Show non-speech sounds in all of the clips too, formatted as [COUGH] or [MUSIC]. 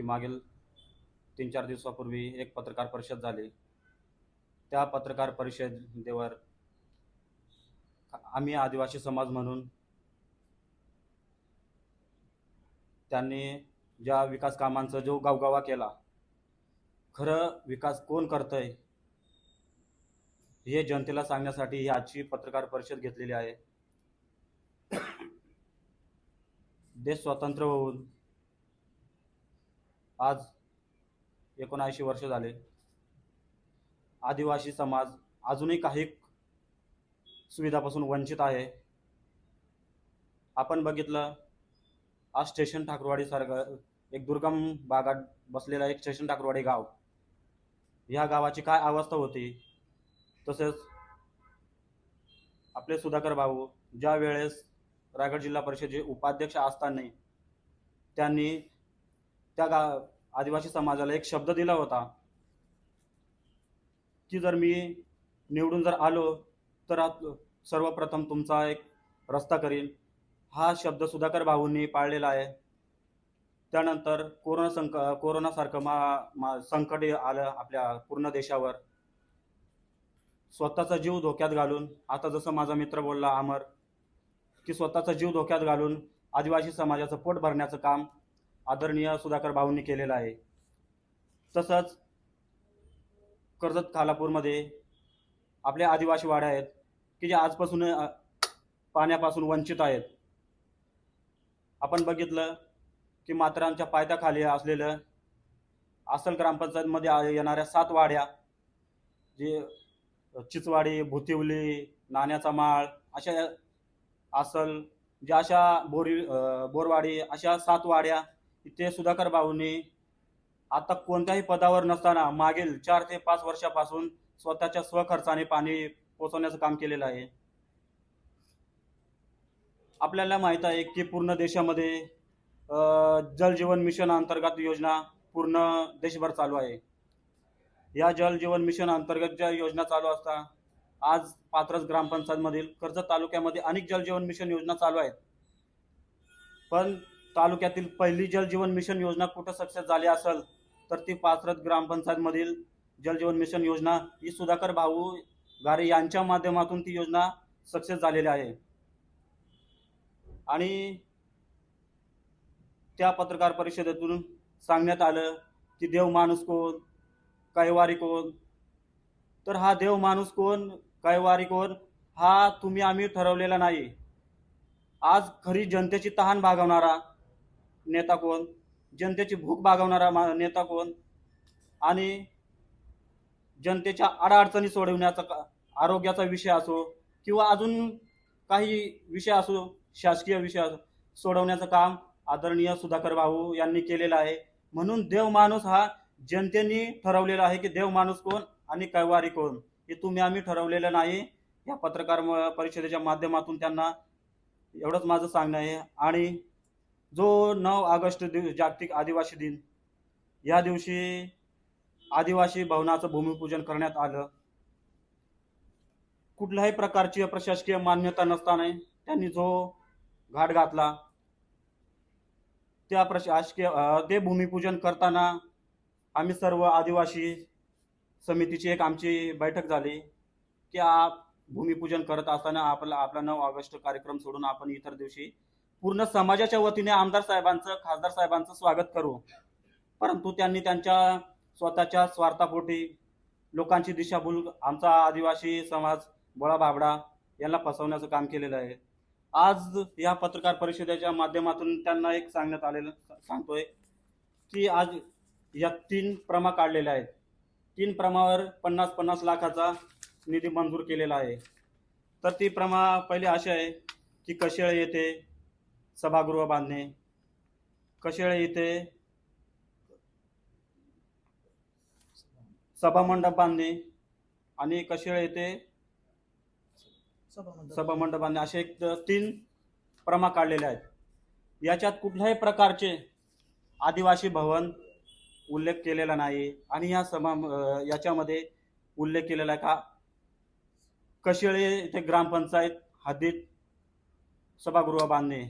की मागील तीन चार दिवसापूर्वी एक पत्रकार परिषद झाली. त्या पत्रकार परिषदेवर आम्ही आदिवासी समाज म्हणून त्यांनी ज्या विकास कामांचा जो गावगावा केला खरं विकास कोण करतंय हे जनतेला सांगण्यासाठी ही आजची पत्रकार परिषद घेतलेली आहे. [COUGHS] देश स्वतंत्र होऊन आज एकोणऐंशी वर्ष झाले. आदिवासी समाज अजूनही काही सुविधापासून वंचित आहे. आपण बघितलं आज स्टेशन ठाकरवाडीसारखं एक दुर्गम भागात बसलेला एक स्टेशन ठाकरवाडी गाव. ह्या गावाची काय अवस्था होती? तसेच आपले सुधाकर भाऊ ज्या वेळेस रायगड जिल्हा परिषदेचे उपाध्यक्ष असताना त्यांनी त्या गा आदिवासी समाजाला एक शब्द दिला होता. की जर मी निवडून जर आलो तर सर्वप्रथम तुमचा एक रस्ता करीन. हा शब्द सुधाकर भाऊंनी पाळलेला आहे. त्यानंतर कोरोना संक कोरोनासारखं मा, मा संकट आलं आपल्या पूर्ण देशावर. स्वतःचा जीव धोक्यात घालून आता जसं माझा मित्र बोलला अमर की स्वतःचा जीव धोक्यात घालून आदिवासी समाजाचं पोट भरण्याचं काम आदरणीय सुधाकर भाऊंनी केलेलं आहे. तसंच कर्जत खालापूरमध्ये आपले आदिवासी वाड्या आहेत की जे आजपासून पाण्यापासून वंचित आहेत. आपण बघितलं की मात्रांच्या पायथ्याखाली असलेलं असल ग्रामपंचायतमध्ये आ- येणाऱ्या सात वाड्या जे चिचवाडी भुतिवली नाण्याचा माळ अशा आसल ज्या अशा बोरी बोरवाडी अशा सात वाड्या इथे सुधाकर भाऊंनी आता कोणत्याही पदावर नसताना मागील चार ते पाच वर्षापासून स्वतःच्या स्वखर्चाने पाणी पोचवण्याचं काम केलेलं आहे. आपल्याला माहीत आहे की पूर्ण देशामध्ये जल जीवन मिशन अंतर्गत योजना पूर्ण देशभर चालू आहे. या जल जीवन मिशन अंतर्गत ज्या योजना चालू असता आज पात्रस ग्रामपंचायतमधील कर्जत तालुक्यामध्ये अनेक जल जीवन मिशन योजना चालू आहेत. पण तालुक्यातील पहिली जल जीवन मिशन योजना कुठं सक्सेस झाली असेल तर ती पात्रत ग्रामपंचायतमधील जल जीवन मिशन योजना ही सुधाकर भाऊ गारे यांच्या माध्यमातून ती योजना सक्सेस झालेली आहे. आणि त्या पत्रकार परिषदेतून सांगण्यात आलं की देव माणूस कोण कैवारी कोण? तर हा देव माणूस कोण कैवारी कोण? हा तुम्ही आम्ही ठरवलेला नाही. आज खरी जनतेची तहान भागवणारा नेता कोण? जनतेची भूक भागवणारा मा- नेता कोण? आणि जनतेच्या अडचणी सोडवण्याचा का- आरोग्याचा विषय असो किंवा अजून काही विषय असो शासकीय विषय असो सोडवण्याचं काम आदरणीय सुधाकर भाऊ यांनी केलेलं आहे. म्हणून देव माणूस हा जनतेने ठरवलेला आहे की देव माणूस कोण आणि कैवारी कोण? हे तुम्ही आम्ही ठरवलेलं नाही. या पत्रकार परिषदेच्या माध्यमातून त्यांना एवढंच माझं सांगणं आहे. आणि जो नऊ ऑगस्ट दिव जागतिक आदिवासी दिन या दिवशी आदिवासी भवनाचं भूमिपूजन करण्यात आलं. कुठल्याही प्रकारची प्रशासकीय मान्यता नसताना त्यांनी जो घाट घातला त्या प्रशासकीय ते भूमिपूजन करताना आम्ही सर्व आदिवासी समितीची एक आमची बैठक झाली की भूमिपूजन करत असताना आपला आपला नऊ ऑगस्ट कार्यक्रम सोडून आपण इतर दिवशी पूर्ण समाजाच्या वतीने आमदार साहेबांचं खासदार साहेबांचं स्वागत करू. परंतु त्यांनी त्यांच्या स्वतःच्या स्वार्थापोटी लोकांची दिशाभूल आमचा आदिवासी समाज बोळा बाबडा यांना फसवण्याचं काम केलेलं आहे. आज या पत्रकार परिषदेच्या माध्यमातून त्यांना एक सांगण्यात आलेलं सांगतोय की आज या तीन प्रमा काढलेल्या आहेत. तीन प्रमावर पन्नास पन्नास लाखाचा निधी मंजूर केलेला आहे. तर ती प्रमा पहिले अशी आहे की कशेळ येते सभागृह बांधणे. कशेळ येथे सभामंडप बांधणे आणि कशेळ येथे सभामंडप. बांधणे असे एक तीन प्रमा काढलेले आहेत. याच्यात कुठल्याही प्रकारचे आदिवासी भवन उल्लेख केलेला नाही आणि या सभा याच्यामध्ये उल्लेख केलेला आहे का? कशिळे येथे ग्रामपंचायत हद्दीत सभागृह बांधणे?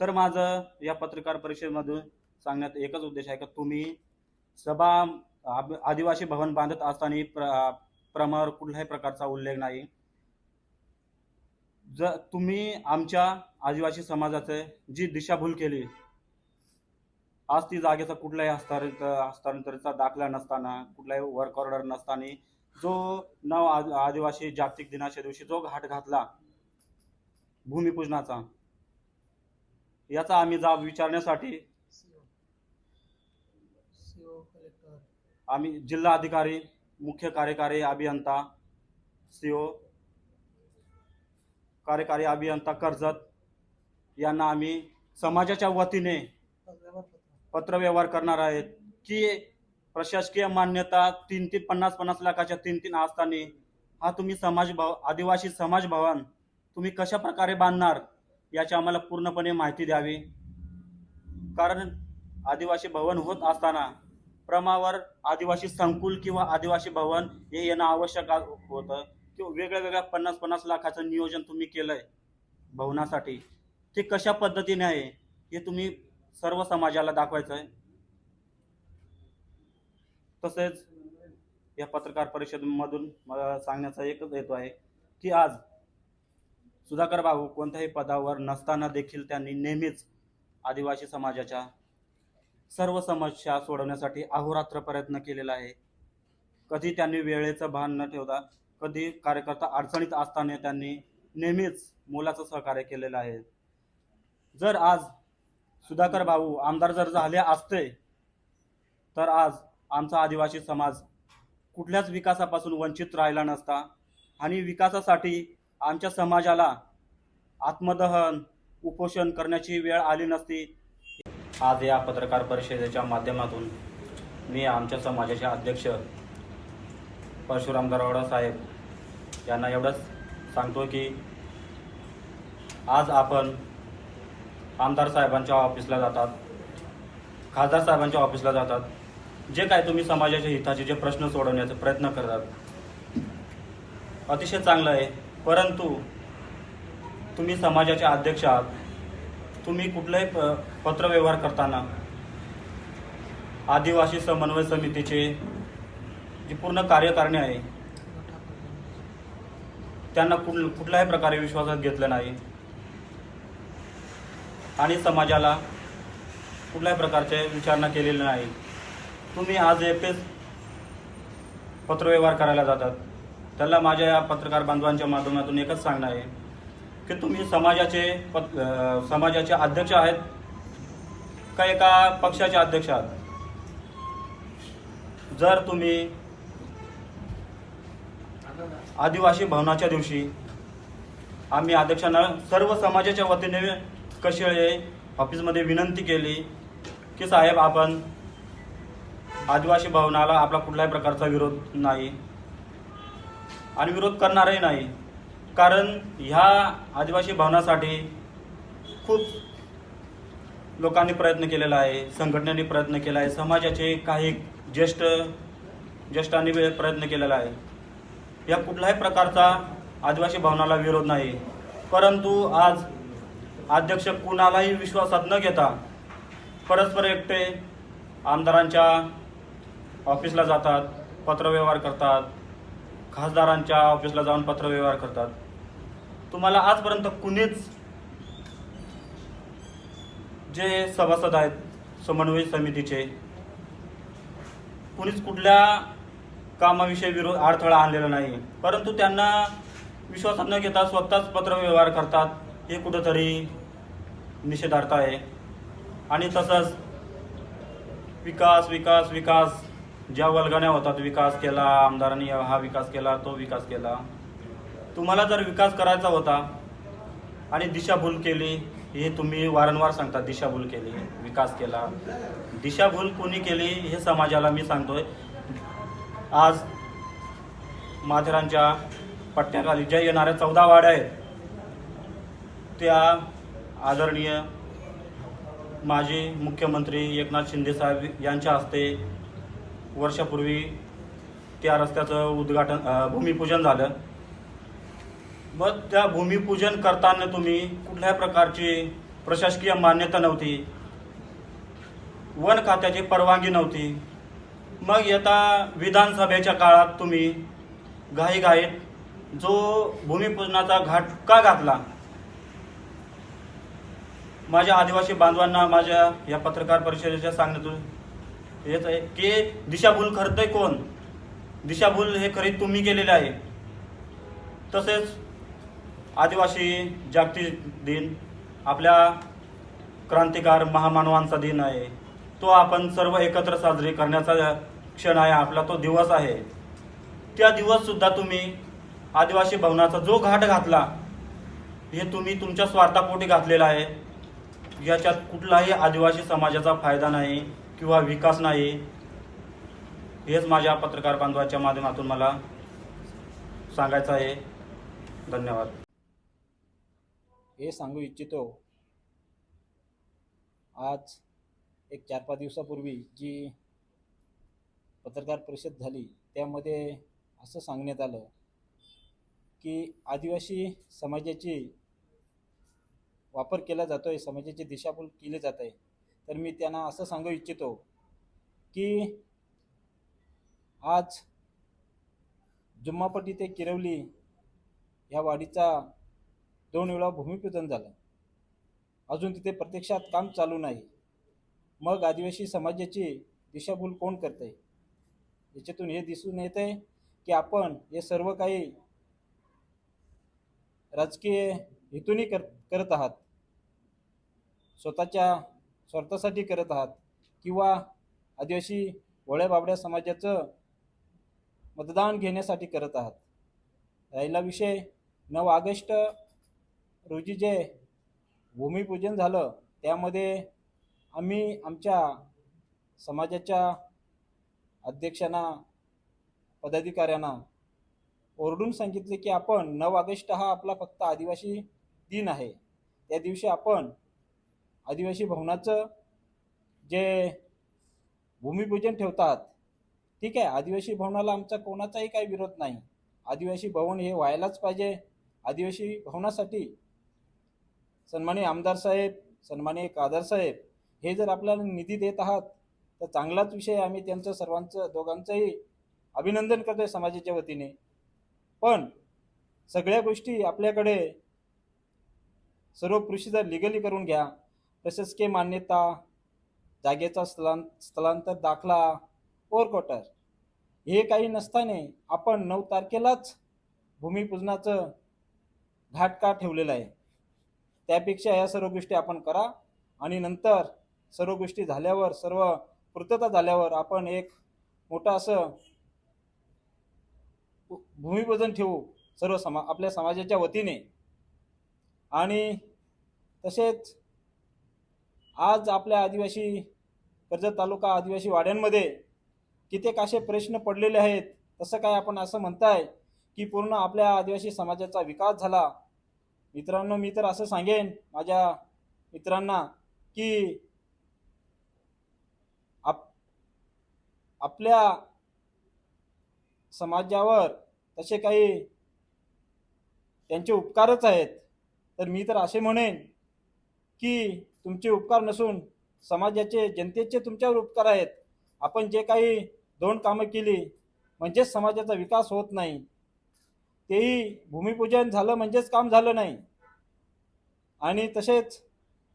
तर माझं या पत्रकार परिषदेमधून सांगण्यात एकच उद्देश आहे का तुम्ही सभा आदिवासी भवन बांधत असताना प्र प्रमावर कुठल्याही प्रकारचा उल्लेख नाही. जर तुम्ही आमच्या आदिवासी समाजाचे जी दिशाभूल केली आज ती जागेचा कुठलाही हस्तांतरित हस्तांतरचा दाखला नसताना कुठलाही वर्क ऑर्डर नसताना जो नव आदिवासी जागतिक दिनाच्या दिवशी जो घाट घातला भूमिपूजनाचा याचा आम्ही जाब विचारण्यासाठी आम्ही जिल्हा अधिकारी मुख्य कार्यकारी अभियंता सीओ कार्यकारी अभियंता कर्जत यांना आम्ही समाजाच्या वतीने पत्रव्यवहार करणार आहेत की प्रशासकीय मान्यता तीन तीन पन्नास पन्नास लाखाच्या तीन तीन असताना हा तुम्ही समाज भव आदिवासी समाज भवन तुम्ही कशा प्रकारे बांधणार? याची आम्हाला पूर्णपणे माहिती द्यावी. कारण आदिवासी भवन होत असताना प्रमावर आदिवासी संकुल किंवा आदिवासी भवन हे येणं आवश्यक आ- होतं. किंवा वेगळ्या वेगळ्या पन्नास पन्नास लाखाचं नियोजन तुम्ही केलंय भवनासाठी. ते कशा पद्धतीने आहे हे तुम्ही सर्व समाजाला दाखवायचं आहे तसेच या पत्रकार परिषदेमधून मला सांगण्याचा एकच हेतू आहे की आज सुधाकर बाबू कोणत्याही पदावर नसताना देखील त्यांनी नेहमीच आदिवासी समाजाच्या सर्व समस्या सोडवण्यासाठी अहोरात्र प्रयत्न केलेला आहे. कधी त्यांनी वेळेचं भान न ठेवता कधी कार्यकर्ता अडचणीत असताना त्यांनी नेहमीच मोलाचं सहकार्य केलेलं आहे. जर आज सुधाकर भाऊ आमदार जर झाले असते तर आज आमचा आदिवासी समाज कुठल्याच विकासापासून वंचित राहिला नसता आणि विकासासाठी आमच्या समाजाला आत्मदहन उपोषण करण्याची वेळ आली नसती. आज या पत्रकार परिषदेच्या माध्यमातून मी आमच्या समाजाचे अध्यक्ष परशुराम गरवाडा साहेब यांना एवढंच सांगतो की आज आपण आमदार साहेबांच्या ऑफिसला जातात खासदार साहेबांच्या ऑफिसला जातात. जे काय तुम्ही समाजाच्या हिताचे जे प्रश्न सोडवण्याचा प्रयत्न करतात अतिशय चांगलं आहे. परंतु तुम्ही समाजाचे अध्यक्ष आहात. तुम्ही कुठलाही प पत्रव्यवहार करताना आदिवासी समन्वय समितीचे जी पूर्ण कार्यकारिणी आहे त्यांना कुठ कुठल्याही प्रकारे विश्वासात घेतलं नाही. आणि समाजाला कुठल्याही प्रकारचे विचारणा केलेली नाही. तुम्ही आज एकटेच पत्रव्यवहार करायला जातात. त्याला माझ्या या पत्रकार बांधवांच्या माध्यमातून एकच सांगणं आहे की तुम्ही समाजाचे पत समाजाचे अध्यक्ष आहेत का एका पक्षाचे अध्यक्ष आहात? जर तुम्ही आदिवासी भवनाच्या दिवशी आम्ही अध्यक्षांना सर्व समाजाच्या वतीने कशेळे ऑफिसमध्ये विनंती केली की साहेब आपण आदिवासी भवनाला आपला कुठल्याही प्रकारचा विरोध नाही. आणि विरोध करणारही नाही. कारण ह्या आदिवासी भावनासाठी खूप लोकांनी प्रयत्न केलेला आहे संघटनेने प्रयत्न केला आहे समाजाचे काही ज्येष्ठ ज्येष्ठांनी प्रयत्न केलेला आहे. या कुठल्याही प्रकारचा आदिवासी भवनाला विरोध नाही. परंतु आज अध्यक्ष कुणालाही विश्वासात न घेता परस्पर एकटे आमदारांच्या ऑफिसला जातात पत्रव्यवहार करतात खासदारांच्या ऑफिसला जाऊन पत्रव्यवहार करतात. तुम्हाला आजपर्यंत कुणीच जे सभासद आहेत समन्वय समितीचे कुणीच कुठल्या कामाविषयी विरोध अडथळा आणलेला नाही. परंतु त्यांना विश्वासात न घेता स्वतःच पत्रव्यवहार करतात हे कुठंतरी निषेधार्थ आहे. आणि तसंच विकास विकास विकास ज्या वल्गण्या होतात विकास केला आमदारांनी हा विकास केला तो विकास केला. तुम्हाला जर विकास करायचा होता आणि दिशाभूल केली हे तुम्ही वारंवार सांगता दिशाभूल केली विकास केला. दिशाभूल कोणी केली हे समाजाला मी सांगतोय. आज माथेरांच्या पट्ट्याखाली ज्या येणाऱ्या चौदा वाड्या आहेत त्या आदरणीय माजी मुख्यमंत्री एकनाथ शिंदे साहेब यांच्या हस्ते वर्षापूर्वी त्या रस्त्याचं उद्घाटन भूमिपूजन झालं. मग त्या भूमिपूजन करताना तुम्ही कुठल्याही प्रकारची प्रशासकीय मान्यता नव्हती? वन खात्याची परवानगी नव्हती. मग येता विधानसभेच्या काळात तुम्ही घाईघाईत जो भूमिपूजनाचा घाट का घातला? माझ्या आदिवासी बांधवांना माझ्या या पत्रकार परिषदेच्या सांगण्यातून हेच आहे की दिशाभूल करतोय कोण? दिशाभूल हे खरी तुम्ही केलेले आहे. तसेच आदिवासी जागतिक दिन आपल्या क्रांतिकार महामानवांचा दिन आहे. तो आपण सर्व एकत्र साजरे करण्याचा क्षण आहे आपला तो दिवस आहे. त्या दिवससुद्धा तुम्ही आदिवासी भवनाचा जो घाट घातला हे तुम्ही तुमच्या स्वार्थापोटी घातलेला आहे. याच्यात कुठलाही आदिवासी समाजाचा फायदा नाही. किंवा विकास नाही हेच माझ्या पत्रकार बांधवाच्या माध्यमातून मला सांगायचं आहे. धन्यवाद. हे सांगू इच्छितो आज एक चार पाच दिवसापूर्वी जी पत्रकार परिषद झाली त्यामध्ये असं सांगण्यात आलं की आदिवासी समाजाची वापर केला जातो आहे समाजाची दिशाभूल केली जात आहे. तर मी त्यांना असं सांगू इच्छितो की आज जुम्मापट्टी ते किरवली ह्या वाडीचा दोन वेळा भूमिपूजन झालं. अजून तिथे प्रत्यक्षात काम चालू नाही. मग आदिवासी समाजाची दिशाभूल कोण करत आहे याच्यातून हे दिसून येते की आपण हे सर्व काही राजकीय हेतूनही कर करत आहात. स्वतःच्या स्वार्थासाठी करत आहात किंवा आदिवासी वळ्या बाबड्या समाजाचं मतदान घेण्यासाठी करत आहात. राहिला विषय नऊ ऑगस्ट रोजी जे भूमिपूजन झालं त्यामध्ये आम्ही आमच्या समाजाच्या अध्यक्षांना पदाधिकाऱ्यांना ओरडून सांगितले की आपण नऊ ऑगस्ट हा आपला फक्त आदिवासी दिन आहे. त्या दिवशी आपण आदिवासी भवनाचं जे भूमिपूजन ठेवतात ठीक आहे आदिवासी भवनाला आमचा कोणाचाही काही विरोध नाही. आदिवासी भवन हे व्हायलाच पाहिजे. आदिवासी भवनासाठी सन्मानी आमदार साहेब सन्मानी कादर साहेब हे जर आपल्याला निधी देत आहात तर चांगलाच विषय आम्ही त्यांचं सर्वांचं दोघांचंही अभिनंदन करतोय समाजाच्या वतीने. पण सगळ्या गोष्टी आपल्याकडे सर्व प्रोसिजर लिगली करून घ्या. प्रशासकीय मान्यता जागेचा स्थलां स्थलांतर दाखला ओरकोटर हे काही नसताना आपण नऊ तारखेलाच भूमिपूजनाचं घाटका ठेवलेलं आहे. त्यापेक्षा या सर्व गोष्टी आपण करा आणि नंतर सर्व गोष्टी झाल्यावर सर्व पूर्तता झाल्यावर आपण एक मोठं असं भूमिपूजन ठेवू सर्व समा आपल्या समाजाच्या वतीने. आणि तसेच आज आपल्या आदिवासी कर्जत तालुका आदिवासी वाड्यांमध्ये कित्येक असे प्रश्न पडलेले आहेत. तसं काय आपण असं म्हणताय की पूर्ण आपल्या आदिवासी समाजाचा विकास झाला. मित्रांनो मी तर असं सांगेन माझ्या मित्रांना की आप आपल्या समाजावर तसे काही त्यांचे उपकारच आहेत. तर मी तर असे म्हणेन की तुमचे उपकार नसून समाजाचे जनतेचे तुमच्यावर उपकार आहेत. आपण जे काही दोन कामं केली म्हणजेच समाजाचा विकास होत नाही. तेही भूमिपूजन झालं म्हणजेच काम झालं नाही. आणि तसेच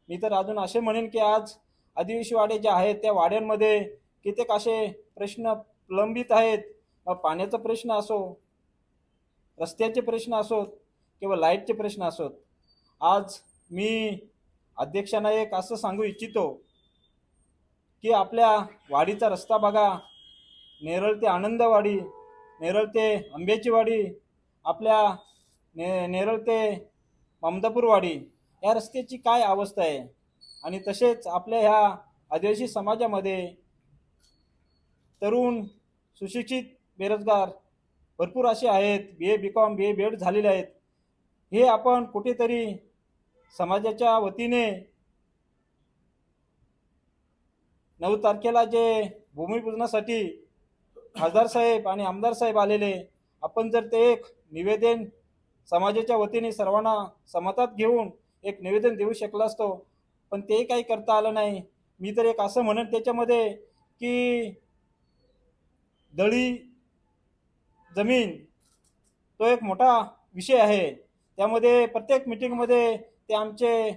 मी तर अजून असे म्हणेन की आज आदिवासी वाडे जे आहेत त्या वाड्यांमध्ये कित्येक असे प्रश्न प्रलंबित आहेत. पाण्याचा प्रश्न असो रस्त्याचे प्रश्न असोत किंवा लाईटचे प्रश्न असोत. आज मी अध्यक्षांना एक असं सांगू इच्छितो की आपल्या वाडीचा रस्ता बघा. नेरळ ते आनंदवाडी नेरळ ते आंब्याची वाडी आपल्या ने नेरळ ते ममदापूरवाडी या रस्त्याची काय अवस्था आहे? आणि तसेच आपल्या ह्या आदिवासी समाजामध्ये तरुण सुशिक्षित बेरोजगार भरपूर असे आहेत. बी A B com B A B Ed झालेले आहेत. हे आपण कुठेतरी समाजाच्या वतीने नऊ तारखेला जे भूमिपूजनासाठी खासदार साहेब आणि आमदार साहेब आलेले आपण जर ते एक निवेदन समाजाच्या वतीने सर्वांना समतात घेऊन एक निवेदन देऊ शकला असतो पण ते काही करता आलं नाही. मी तर एक असं म्हणेन त्याच्यामध्ये की दळी जमीन तो एक मोठा विषय आहे. त्यामध्ये प्रत्येक मिटिंगमध्ये ते आमचे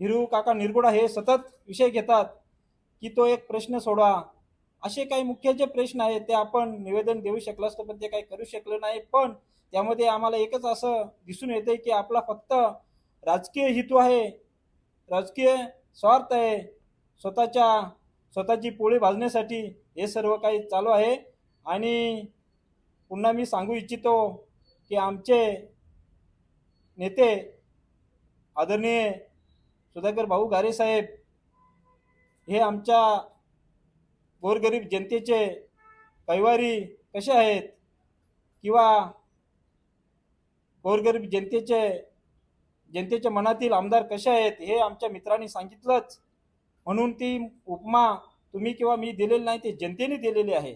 हिरू काका निरगुडा हे सतत विषय घेतात की तो एक प्रश्न सोडवा. असे काही मुख्य जे प्रश्न आहेत ते आपण निवेदन देऊ शकलो असतो पण ते काही करू शकलो नाही. पण त्यामध्ये आम्हाला एकच असं दिसून येते की आपला फक्त राजकीय हेतू आहे. राजकीय स्वार्थ आहे. स्वतःच्या स्वतःची पोळी भाजण्यासाठी हे सर्व काही चालू आहे. आणि पुन्हा मी सांगू इच्छितो की आमचे नेते आदरणीय सुधाकर भाऊ गारे साहेब हे आमच्या गोरगरीब जनतेचे कैवारी कसे आहेत? किंवा गोरगरीब जनतेचे जनतेच्या मनातील आमदार कसे आहेत हे आमच्या मित्रांनी सांगितलंच. म्हणून ती उपमा तुम्ही किंवा मी दिलेली नाही ते जनतेने दिलेली आहे.